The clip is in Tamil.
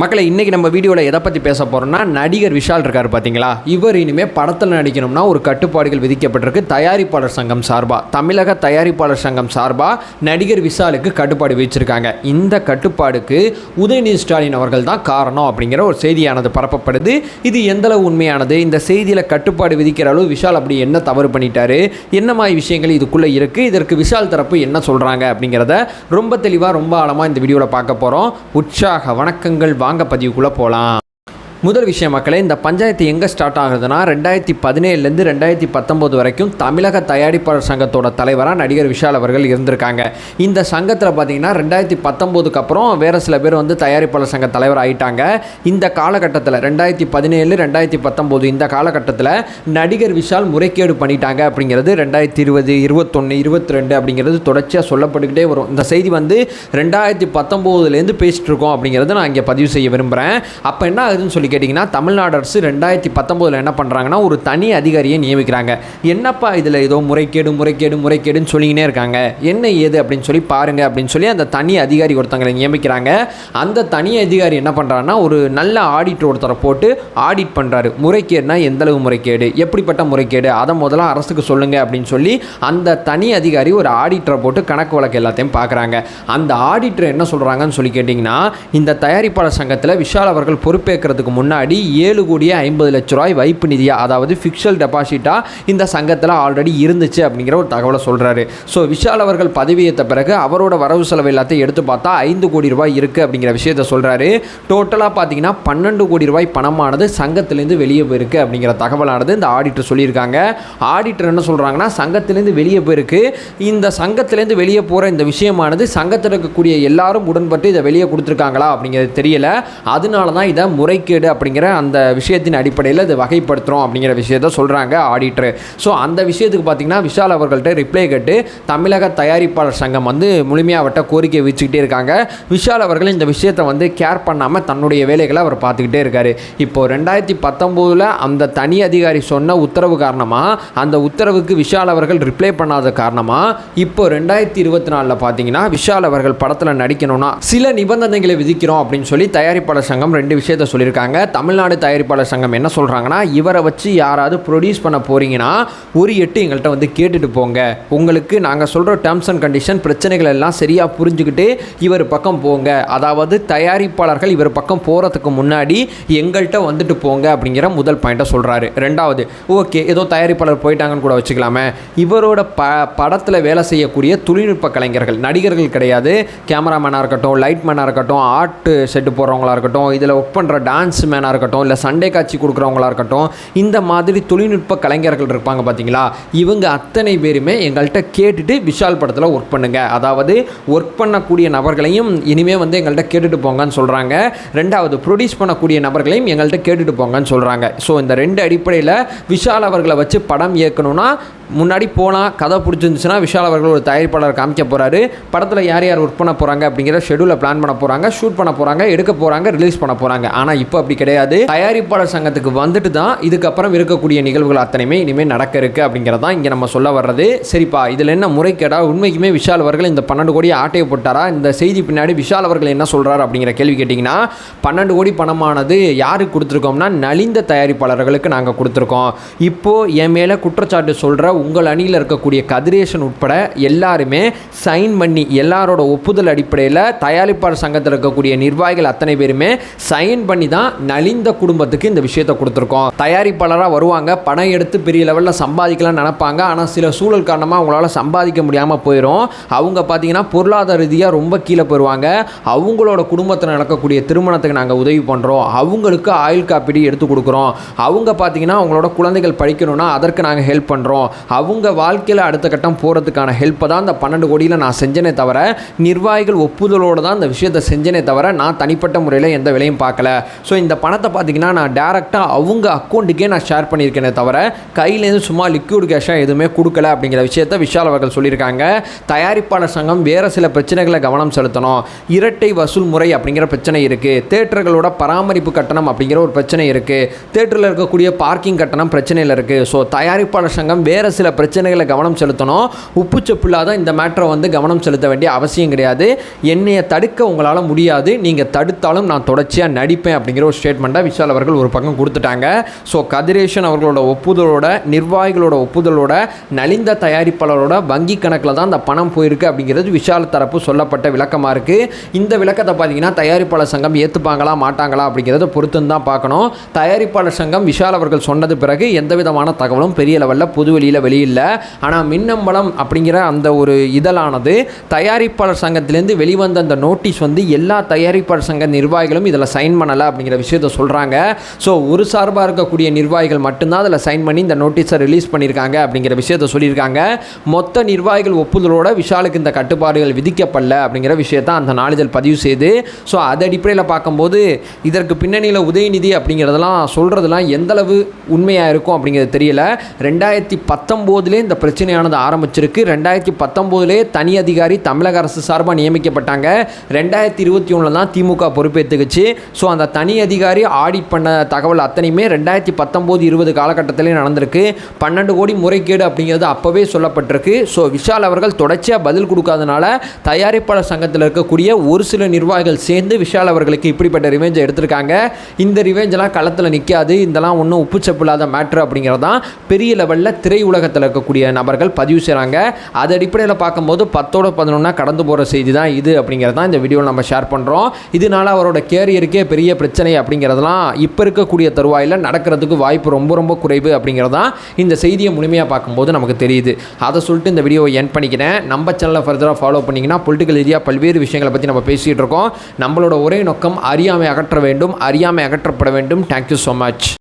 மக்களை இன்றைக்கி நம்ம வீடியோவில் எதை பற்றி பேச போகிறோம்னா நடிகர் விஷால் இருக்கார் பார்த்தீங்களா இவர் இனிமேல் படத்தில் நடிக்கணும்னா ஒரு கட்டுப்பாடுகள் விதிக்கப்பட்டிருக்கு. தயாரிப்பாளர் சங்கம் சார்பாக தமிழக தயாரிப்பாளர் சங்கம் சார்பாக நடிகர் விஷாலுக்கு கட்டுப்பாடு விதிச்சிருக்காங்க. இந்த கட்டுப்பாடுக்கு உதயநிதி ஸ்டாலின் அவர்கள் தான் காரணம் அப்படிங்கிற ஒரு செய்தியானது பரப்பப்படுது. இது எந்தளவு உண்மையானது? இந்த செய்தியில் கட்டுப்பாடு விதிக்கிற அளவு விஷால் அப்படி என்ன தவறு பண்ணிட்டாரு? என்ன மாதிரி விஷயங்கள் இதுக்குள்ளே இருக்குது இதற்கு விஷால் தரப்பு என்ன சொல்கிறாங்க அப்படிங்கிறத ரொம்ப தெளிவாக ரொம்ப ஆழமாக இந்த வீடியோவில் பார்க்க போகிறோம் உற்சாக வணக்கங்கள் வாங்க பதிவுக்குள்ளே போகலாம் முதல் விஷயம் மக்களே இந்த பஞ்சாயத்து எங்கே ஸ்டார்ட் ஆகுதுன்னா ரெண்டாயிரத்தி பதினேழுலேருந்து ரெண்டாயிரத்தி பத்தொம்போது வரைக்கும் தமிழக தயாரிப்பாளர் சங்கத்தோட தலைவராக நடிகர் விஷால் அவர்கள் இருந்திருக்காங்க. இந்த சங்கத்தில் பார்த்தீங்கன்னா ரெண்டாயிரத்தி பத்தொம்போதுக்கு அப்புறம் வேறு சில பேர் வந்து தயாரிப்பாளர் சங்க தலைவர் ஆகிட்டாங்க இந்த காலகட்டத்தில் ரெண்டாயிரத்தி பதினேழு ரெண்டாயிரத்தி பத்தொம்போது இந்த காலகட்டத்தில் நடிகர் விஷால் முறைகேடு பண்ணிட்டாங்க அப்படிங்கிறது ரெண்டாயிரத்தி இருபது இருபத்தொன்று இருபத்தி ரெண்டு அப்படிங்கிறது தொடர்ச்சியாக சொல்லப்பட்டுக்கிட்டே வரும். இந்த செய்தி வந்து ரெண்டாயிரத்தி பத்தொம்போதுலேருந்து பேசிகிட்டு இருக்கோம் அப்படிங்கிறத நான் இங்கே பதிவு செய்ய விரும்புகிறேன் அப்போ என்ன ஆகுதுன்னு சொல்லி கேட்டிங்கன்னா தமிழ்நாடு அரசு ரெண்டாயிரத்தி பத்தொம்போதில் என்ன பண்ணுறாங்கன்னா ஒரு தனி அதிகாரியை நியமிக்கிறாங்க. என்னப்பா இதில் ஏதோ முறைகேடு முறைகேடு முறைகேடுன்னு சொல்லிக்கினே இருக்காங்க. என்ன ஏது அப்படின்னு சொல்லி பாருங்க அப்படின்னு சொல்லி அந்த தனி அதிகாரி ஒருத்தங்களை நியமிக்கிறாங்க. அந்த தனி அதிகாரி என்ன பண்ணுறாருன்னா ஒரு நல்ல ஆடிட்டர் ஒருத்தரை போட்டு ஆடிட் பண்ணுறாரு முறைகேடுனா எந்தளவு முறைகேடு? எப்படிப்பட்ட முறைகேடு? அதை முதல்ல அரசுக்கு சொல்லுங்கள் அப்படின்னு சொல்லி அந்த தனி அதிகாரி ஒரு ஆடிட்டரை போட்டு கணக்கு வழக்கு எல்லாத்தையும் பார்க்குறாங்க அந்த ஆடிட்டர் என்ன சொல்கிறாங்கன்னு சொல்லி கேட்டிங்கன்னா இந்த தயாரிப்பாளர் சங்கத்தில் விஷால் அவர்கள் பொறுப்பேற்கிறதுக்கு முன்னாடி ஏழு கோடியே ஐம்பது லட்ச ரூபாய் வைப்பு நிதியாக அதாவது ஃபிக்ஷல் டெபாசிட்டாக இந்த சங்கத்தில் ஆல்ரெடி இருந்துச்சு அப்படிங்கிற ஒரு தகவலை சொல்கிறாரு ஸோ விஷால் அவர்கள் பதவியேற்ற பிறகு அவரோட வரவு செலவு எல்லாத்தையும் எடுத்து பார்த்தா ஐந்து கோடி ரூபாய் இருக்குது அப்படிங்கிற விஷயத்த சொல்கிறாரு டோட்டலாக பார்த்தீங்கன்னா பன்னெண்டு கோடி ரூபாய் பணமானது சங்கத்திலேருந்து வெளியே போயிருக்கு அப்படிங்கிற தகவலானது இந்த ஆடிட்டர் சொல்லியிருக்காங்க. ஆடிட்டர் என்ன சொல்கிறாங்கன்னா சங்கத்திலேருந்து வெளியே போயிருக்கு. இந்த சங்கத்திலேருந்து வெளியே போகிற இந்த விஷயமானது சங்கத்தில் இருக்கக்கூடிய எல்லாரும் உடன்பட்டு இதை வெளியே கொடுத்துருக்காங்களா அப்படிங்கிறது தெரியல. அதனால தான் இதை முறைகேடு அப்படிங்கிற அந்த விஷயத்தின் அடிப்படையில் இது வகைப்படுத்துகிறோம் அப்படிங்கிற விஷயத்த சொல்கிறாங்க ஆடிட்டர். ஸோ அந்த விஷயத்துக்கு பார்த்தீங்கன்னா விஷால் அவர்கள்ட்ட ரிப்ளை கேட்டு தமிழக தயாரிப்பாளர் சங்கம் வந்து முழுமையாக கோரிக்கை வச்சுக்கிட்டே இருக்காங்க. விஷால் அவர்கள் இந்த விஷயத்தை வந்து கேர் பண்ணாமல் தன்னுடைய வேலைகளை அவர் பார்த்துக்கிட்டே இருக்காரு. இப்போ ரெண்டாயிரத்தி பத்தொம்போதில் அந்த தனி அதிகாரி சொன்ன உத்தரவு காரணமாக அந்த உத்தரவுக்கு விஷால் அவர்கள் ரிப்ளை பண்ணாத காரணமாக இப்போ ரெண்டாயிரத்தி இருபத்தி நாலில் பார்த்தீங்கன்னா விஷால் அவர்கள் படத்தில் நடிக்கணும்னா சில நிபந்தனைகளை விதிக்கிறோம் அப்படின்னு சொல்லி தயாரிப்பாளர் சங்கம் ரெண்டு விஷயத்த சொல்லியிருக்காங்க. தமிழ்நாடு தயாரிப்பாளர் சங்கம் என்ன சொல்கிறாங்கன்னா இவரை வச்சு யாராவது ப்ரொடியூஸ் பண்ண போகிறீங்கன்னா ஒரு எட்டு எங்கள்கிட்ட வந்து கேட்டுட்டு போங்க. உங்களுக்கு நாங்கள் சொல்கிற டேர்ம்ஸ் அண்ட் கண்டிஷன் பிரச்சனைகள் எல்லாம் சரியாக புரிஞ்சுக்கிட்டு இவர் பக்கம் போங்க. அதாவது தயாரிப்பாளர்கள் இவர் பக்கம் போகிறதுக்கு முன்னாடி எங்கள்கிட்ட வந்துட்டு போங்க அப்படிங்கிற முதல் பாயிண்ட்டை சொல்கிறாரு ரெண்டாவது ஓகே ஏதோ தயாரிப்பாளர் போயிட்டாங்கன்னு கூட வச்சுக்கலாமே. இவரோட ப படத்தில் வேலை செய்யக்கூடிய தொழில்நுட்ப கலைஞர்கள் நடிகர்கள் கிடையாது. கேமராமேனாக இருக்கட்டும் லைட் மேனாக இருக்கட்டும் ஆர்ட் செட்டு போடுறவங்களா இருக்கட்டும் இதில் ஒர்க் பண்ணுற டான்ஸ் மேனாக இருக்கட்டும் இல்லை சண்டே காட்சி கொடுக்குறவங்களா இருக்கட்டும் இந்த மாதிரி தொழில்நுட்ப கலைஞர்கள் இருப்பாங்க பார்த்தீங்களா இவங்க அத்தனை பேருமே எங்கள்கிட்ட கேட்டுட்டு விஷால் படத்தில் ஒர்க் பண்ணுங்கள் அதாவது ஒர்க் பண்ணக்கூடிய நபர்களையும் இனிமேல் வந்து எங்கள்கிட்ட கேட்டுட்டு போங்கன்னு சொல்கிறாங்க ரெண்டாவது ப்ரொடியூஸ் பண்ணக்கூடிய நபர்களையும் எங்கள்கிட்ட கேட்டுட்டு போங்கன்னு சொல்கிறாங்க ஸோ இந்த ரெண்டு அடிப்படையில் விஷால் அவர்களை வச்சு படம் இயக்கணும்னா முன்னாடி போனால் கதை பிடிச்சிருந்துச்சுன்னா விஷால் அவர்கள் ஒரு தயாரிப்பாளர் காமிக்க போகிறாரு படத்தில் யார் யார் ஒர்க் பண்ண போகிறாங்க அப்படிங்கிற ஷெடியூலை பிளான் பண்ண போகிறாங்க ஷூட் பண்ண போகிறாங்க எடுக்க போகிறாங்க ரிலீஸ் பண்ண போகிறாங்க ஆனால் இப்போ அப்படி கிடையாது. தயாரிப்பாளர் சங்கத்துக்கு வந்துட்டு தான் இதுக்கப்புறம் இருக்கக்கூடிய நிகழ்வுகள் அத்தனையுமே இனிமேல் நடக்க இருக்குது அப்படிங்கிறது தான் இங்கே நம்ம சொல்ல வர்றது. சரிப்பா இதில் என்ன முறைகேடா? உண்மைக்குமே விஷால் அவர்கள் இந்த பன்னெண்டு கோடி ஆட்டையை போட்டாரா? இந்த செய்தி பின்னாடி விஷால் அவர்கள் என்ன சொல்கிறார் அப்படிங்கிற கேள்வி கேட்டிங்கன்னா பன்னெண்டு கோடி பணமானது யாருக்கு கொடுத்துருக்கோம்னா நலிந்த தயாரிப்பாளர்களுக்கு நாங்கள் கொடுத்துருக்கோம். இப்போது என் மேலே குற்றச்சாட்டு சொல்கிற உங்கள் அணியில் இருக்கக்கூடிய கதிரேஷன் உட்பட எல்லாருமே சைன் பண்ணி எல்லாரோட ஒப்புதல் அடிப்படையில் தயாரிப்பாளர் சங்கத்தில் இருக்கக்கூடிய நிர்வாகிகள் அத்தனை பேருமே சைன் பண்ணி தான் நலிந்த குடும்பத்துக்கு இந்த விஷயத்தை கொடுத்துருக்கோம். தயாரிப்பாளராக வருவாங்க பணம் எடுத்து பெரிய லெவலில் சம்பாதிக்கலாம்னு நினைப்பாங்க. ஆனால் சில சூழல் காரணமாக அவங்களால சம்பாதிக்க முடியாமல் போயிடும் அவங்க பார்த்தீங்கன்னா பொருளாதார ரீதியாக ரொம்ப கீழே போயிடுவாங்க அவங்களோட குடும்பத்தில் நடக்கக்கூடிய திருமணத்துக்கு நாங்கள் உதவி பண்ணுறோம் அவங்களுக்கு ஆயுள் காப்பீடு எடுத்து கொடுக்குறோம். அவங்க பார்த்தீங்கன்னா அவங்களோட குழந்தைகள் படிக்கணும்னா அதற்கு நாங்கள் ஹெல்ப் பண்ணுறோம் அவங்க வாழ்க்கையில் அடுத்த கட்டம் போகிறதுக்கான ஹெல்ப்பை தான் அந்த பன்னெண்டு கோடியில் நான் செஞ்சனே தவிர நிர்வாகிகள் ஒப்புதலோடு தான் இந்த விஷயத்தை செஞ்சனே தவிர நான் தனிப்பட்ட முறையில் எந்த விலையும் பார்க்கல. ஸோ இந்த பணத்தை பார்த்தீங்கன்னா நான் டேரெக்டாக அவங்க அக்கௌண்ட்டுக்கே நான் ஷேர் பண்ணியிருக்கேனே தவிர கையிலேருந்து சும்மா லிக்விட் கேஷாக எதுவுமே கொடுக்கல அப்படிங்கிற விஷயத்த விஷால் அவர்கள் சொல்லியிருக்காங்க. தயாரிப்பாளர் சங்கம் வேறு சில பிரச்சனைகளை கவனம் செலுத்தணும். இரட்டை வசூல் முறை அப்படிங்கிற பிரச்சனை இருக்குது தேட்டர்களோட பராமரிப்பு கட்டணம் அப்படிங்கிற ஒரு பிரச்சனை இருக்குது தேட்டரில் இருக்கக்கூடிய பார்க்கிங் கட்டணம் பிரச்சனையில் இருக்குது ஸோ தயாரிப்பாளர் சங்கம் வேறு சில பிரச்சனைகளை கவனம் செலுத்தணும். உப்பு சப்பு இல்லாத இந்த மேட்டரை வந்து கவனம் செலுத்த வேண்டிய அவசியம் கிடையாது. என்னையை தடுக்க உங்களால் முடியாது. நீங்கள் தடுத்தாலும் நான் தொடர்ச்சியாக நடிப்பேன் அப்படிங்கிற ஒரு ஸ்டேட்மெண்ட்டை விஷால் அவர்கள் ஒரு பக்கம் கொடுத்துட்டாங்க. ஸோ கதிரேஷன் அவர்களோட ஒப்புதலோட நிர்வாகிகளோட ஒப்புதலோட நலிந்த தயாரிப்பாளரோட வங்கி கணக்கில் தான் அந்த பணம் போயிருக்கு அப்படிங்கிறது விஷால் தரப்பு சொல்லப்பட்ட விளக்கமாக இருக்குது இந்த விளக்கத்தை பார்த்தீங்கன்னா தயாரிப்பாளர் சங்கம் ஏற்றுப்பாங்களா மாட்டாங்களா அப்படிங்கிறத பொறுத்து தான் பார்க்கணும். தயாரிப்பாளர் சங்கம் விஷால் அவர்கள் சொன்னது பிறகு எந்த விதமான தகவலும் பெரிய லெவலில் புதுவெளியில் வெளியில்லை. ஆனால் மின்னம்பலம் அப்படிங்கிற அந்த ஒரு இதழானது தயாரிப்பாளர் சங்கத்திலேருந்து வெளிவந்த அந்த நோட்டீஸ் வந்து எல்லா தயாரிப்பாளர் சங்க நிர்வாகிகளும் இதில் சைன் பண்ணலை அப்படிங்கிற விஷயத்த சொல்கிறாங்க ஸோ ஒரு சார்பாக இருக்கக்கூடிய நிர்வாகிகள் மட்டும்தான் அதில் சைன் பண்ணி இந்த நோட்டீஸை ரிலீஸ் பண்ணியிருக்காங்க அப்படிங்கிற விஷயத்த சொல்லியிருக்காங்க. மொத்த நிர்வாகிகள் ஒப்புதலோட விஷாலுக்கு இந்த கட்டுப்பாடுகள் விதிக்கப்படல அப்படிங்கிற விஷயத்த அந்த நாளிதழ் பதிவு செய்து ஸோ அது அடிப்படையில் பார்க்கும்போது இதற்கு பின்னணியில் உதயநிதி அப்படிங்கிறதெல்லாம் சொல்கிறதெல்லாம் எந்தளவு உண்மையாக இருக்கும் அப்படிங்கிறது தெரியல. ரெண்டாயிரத்தி பத்தொம்போதுலேயே இந்த பிரச்சனையானது ஆரம்பிச்சிருக்கு. ரெண்டாயிரத்தி பத்தொம்போதுலேயே தனி அதிகாரி தமிழக அரசு சார்பாக நியமிக்கப்பட்டாங்க. ரெண்டாயிரத்தி இருபத்தி ஒன்றில் தான் திமுக பொறுப்பேற்றுக்குச்சு ஸோ அந்த தனி அதிகாரி ஆடிட் பண்ண தகவல் அத்தனையுமே ரெண்டாயிரத்தி பத்தொம்போது இருபது காலகட்டத்திலே நடந்திருக்கு. பன்னெண்டு கோடி முறைகேடு அப்படிங்கிறது அப்போவே சொல்லப்பட்டிருக்கு. ஸோ விஷால் அவர்கள் தொடர்ச்சியாக பதில் கொடுக்காதனால தயாரிப்பாளர் சங்கத்தில் இருக்கக்கூடிய ஒரு சில நிர்வாகிகள் சேர்ந்து விஷால் அவர்களுக்கு இப்படிப்பட்ட ரிவெஞ்சை எடுத்திருக்காங்க. இந்த ரிவெஞ்செல்லாம் களத்தில் நிற்காது இதெல்லாம் ஒன்றும் உப்புச்சப்பு இல்லாத மேட்ரு அப்படிங்கிறது தான் பெரிய லெவலில் திரையுலகத்தில் இருக்கக்கூடிய நபர்கள் பதிவு செய்கிறாங்க அது அடிப்படையில் பார்க்கும்போது பத்தோட பதினொன்னா கடந்து போகிற செய்தி தான் இது அப்படிங்கிறது தான் இந்த வீடியோவில் நம்ம ஷேர் பண்ணுறோம் இதனால் அவரோட கேரியருக்கே பெரிய பிரச்சனை அப்படிங்கிறதெல்லாம் இப்போ இருக்கக்கூடிய தருவாயில் நடக்கிறதுக்கு வாய்ப்பு ரொம்ப ரொம்ப குறைவு அப்படிங்கிறது தான் இந்த செய்தியை முழுமையாக பார்க்கும்போது நமக்கு தெரியுது. அதை சொல்லிட்டு இந்த வீடியோவை என் பண்ணிக்கிறேன். நம்ம சேனலை ஃபர்தராக ஃபாலோ பண்ணிங்கன்னா பொலிட்டிக்கல் ஏரியா பல்வேறு விஷயங்களை பற்றி நம்ம பேசிகிட்டு இருக்கோம். நம்மளோட ஒரே நோக்கம் அறியாமை அகற்ற வேண்டும். அறியாமை அகற்றப்பட வேண்டும். Thank you so much